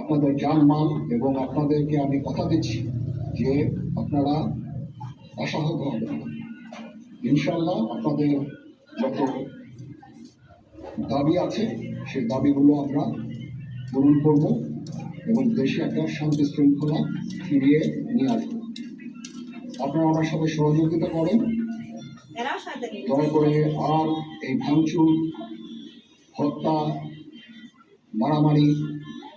আপনাদের জানমাল এবং আপনাদেরকে আমি কথা দিচ্ছি যে আপনারা আশাহত হবেন। ইনশাল্লাহ আপনাদের যত দাবি আছে, সেই দাবিগুলো আমরা পূরণ করব এবং দেশে একটা শান্তি শৃঙ্খলা ফিরিয়ে নিয়ে আসব আপনারা আমার সাথে সহযোগিতা করেন দয়া করে আর এই ভাঙচুর, হত্যা, মারামারি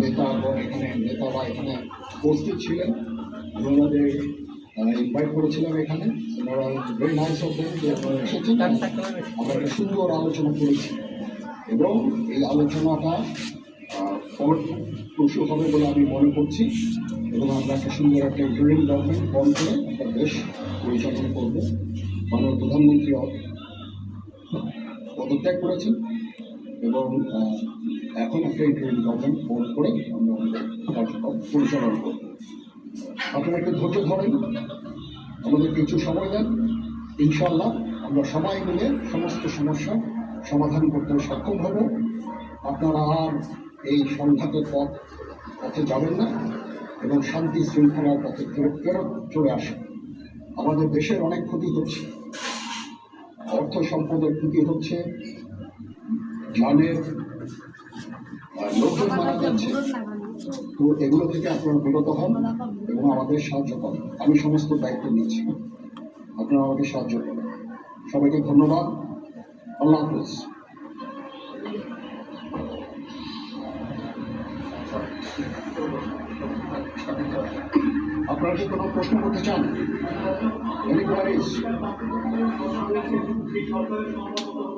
নেতা এখানে নেতারা এখানে উপস্থিত ছিলেন। ওনাদের ইনভাইট করেছিলাম এখানে ওনারা ভেরি নাইস অফ দেম যে আপনারা এসেছেন। আমরা একটা সুন্দর আলোচনা করেছি। এবং এই আলোচনাটা ফলপ্রসূ হবে বলে আমি মনে করছি। এবং আমরা একটা সুন্দর একটা ইন্টারিম গভর্নমেন্ট ফর্ম করে একটা দেশ পরিচালনা করব। মাননীয় প্রধানমন্ত্রী পদত্যাগ করেছেন। এবং এখন ইন্টারিম গভর্নমেন্ট ফর্ম করে আমরা পরিচালনা করব। আপনারা একটু ধৈর্য ধরেন। আমাদের কিছু সময় দেন। ইনশাল্লাহ আমরা সবাই মিলে সমস্ত সমস্যা সমাধান করতে সক্ষম হব। আপনারা আর এই সংঘাতের পথ, পথে যাবেন না এবং শান্তি শৃঙ্খলার পথে ফেরত ফেরত চলে আসেন। আমাদের দেশের অনেক ক্ষতি হচ্ছে। অর্থ সম্পদের ক্ষতি হচ্ছে। জানের তো এগুলো থেকে আপনারা বিরত হন এবং আমাদের সাহায্য করেন। আমি সমস্ত দায়িত্ব নিচ্ছি। আপনারা আমাকে সাহায্য করেন সবাইকে ধন্যবাদ। আল্লাহ হাফিজ। আপনারা কি কোনো প্রশ্ন করতে চান? আহ,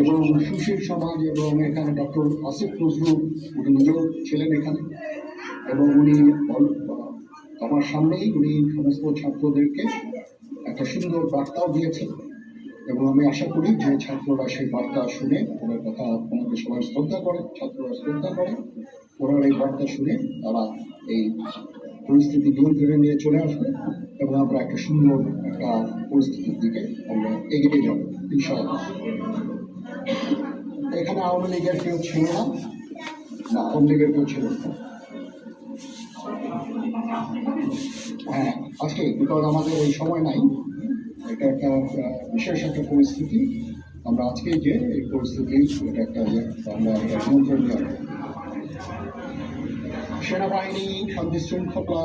এবং সুশীল সমাজ এবং এখানে ডক্টর আসিফ নজরুল, উনি নিজেও ছিলেন এখানে। এবং উনি আমার সামনেই উনি সমস্ত ছাত্রদেরকে একটা সুন্দর বার্তাও দিয়েছেন। এবং আমি আশা করি যে ছাত্ররা সেই বার্তা শুনে, ওনার কথা ওনাকে সবাই শ্রদ্ধা করে, ছাত্ররা শ্রদ্ধা করে, ওনার এই বার্তা শুনে তারা এই পরিস্থিতি নিয়ন্ত্রণে নিয়ে চলে আসবে। এবং আমরা একটা সুন্দর একটা পরিস্থিতির দিকে আমরা এগিয়ে যাব, ইনশাআল্লাহ। এখানে আওয়ামী লীগের কেউ ছিল না না আওয়ামী লীগের কেউ ছিল না। হ্যাঁ আজকে বিকজ আমাদের এই সময় নাই, এটা একটা বিশেষ একটা পরিস্থিতি। আমরা আজকে যে এই পরিস্থিতি, এটা একটা আমরা এটা নিয়ন্ত্রণ নিয়ে সেনাবাহিনী শান্তি শৃঙ্খলা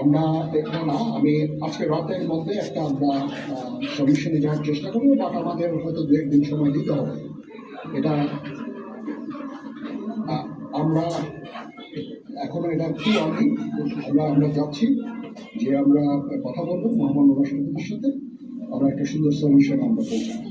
আমরা দেখব না। আমি আজকে রাতের মধ্যে একটা আমরা সলিউশনে যাওয়ার চেষ্টা করব বাট আমাদের হয়তো দু একদিন সময় দিতে হবে। এটা আমরা এখনও এটা কি আমি আমরা আমরা যাচ্ছি যে আমরা কথা বলব মহামান্য রাষ্ট্রপতির সাথে। আমরা একটা সুন্দর সলিউশন আমরা পৌঁছাবো